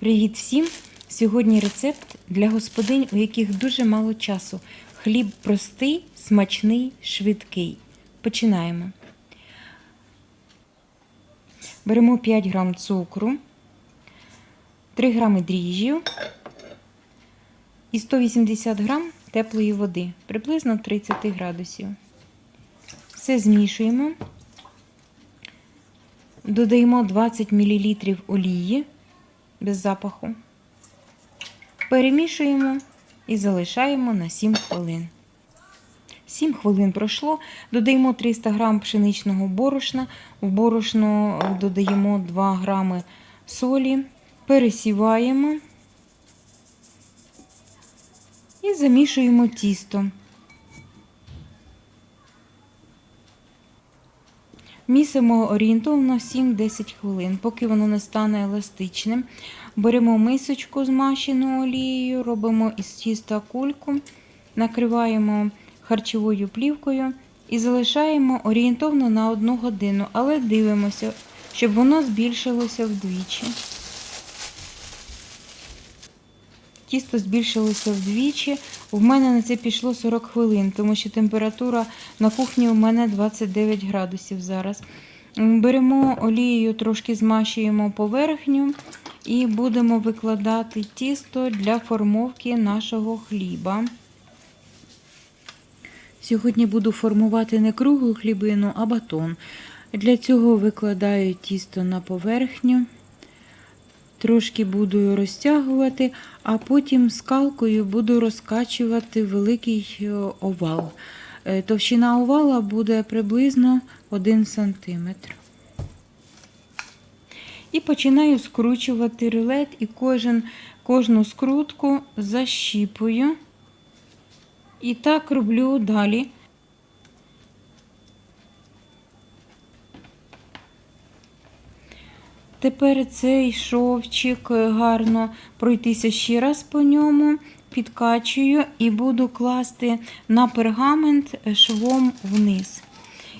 Привіт всім! Сьогодні рецепт для господинь, у яких дуже мало часу. Хліб простий, смачний, швидкий. Починаємо. Беремо 5 грам цукру, 3 грами дріжджів і 180 грам теплої води, приблизно 30 градусів. Все змішуємо. Додаємо 20 мл олії без запаху. Перемішуємо і залишаємо на 7 хвилин. 7 хвилин пройшло. Додаємо 300 г пшеничного борошна. В борошно додаємо 2 г солі, пересіваємо і замішуємо тісто. Місимо орієнтовно 7-10 хвилин, поки воно не стане еластичним. Беремо мисочку змащену олією, робимо із тіста кульку, накриваємо харчовою плівкою і залишаємо орієнтовно на 1 годину, але дивимося, щоб воно збільшилося вдвічі. Тісто збільшилося вдвічі. В мене на це пішло 40 хвилин, тому що температура на кухні у мене 29 градусів зараз. Беремо олією, трошки змащуємо поверхню і будемо викладати тісто для формовки нашого хліба. Сьогодні буду формувати не круглу хлібину, а батон. Для цього викладаю тісто на поверхню. Трошки буду розтягувати, а потім скалкою буду розкачувати великий овал. Товщина овала буде приблизно 1 см. І починаю скручувати рулет і кожен, кожну скрутку защіпую. І так роблю далі. Тепер цей шовчик гарно пройтися ще раз по ньому, підкачую і буду класти на пергамент швом вниз.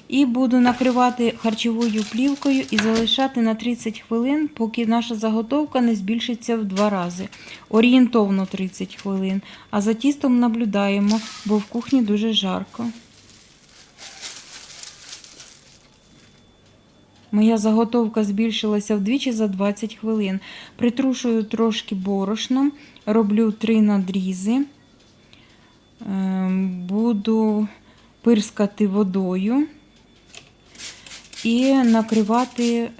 І буду накривати харчовою плівкою і залишати на 30 хвилин, поки наша заготовка не збільшиться в два рази. Орієнтовно 30 хвилин. А за тістом наблюдаємо, бо в кухні дуже жарко. Моя заготовка збільшилася вдвічі за 20 хвилин. Притрушую трошки борошном, роблю три надрізи, буду пирскати водою і накривати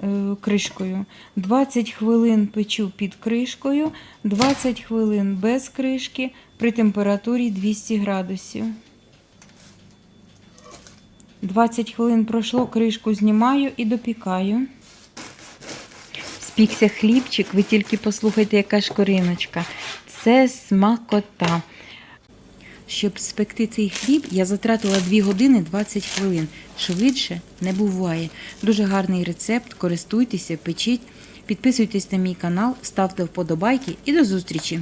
кришкою. 20 хвилин печу під кришкою, 20 хвилин без кришки при температурі 200 градусів. 20 хвилин пройшло, кришку знімаю і допікаю. Спікся хлібчик, ви тільки послухайте, яка шкориночка. Це смакота. Щоб спекти цей хліб, я затратила 2 години 20 хвилин. Швидше не буває. Дуже гарний рецепт, користуйтеся, печіть, підписуйтесь на мій канал, ставте вподобайки і до зустрічі!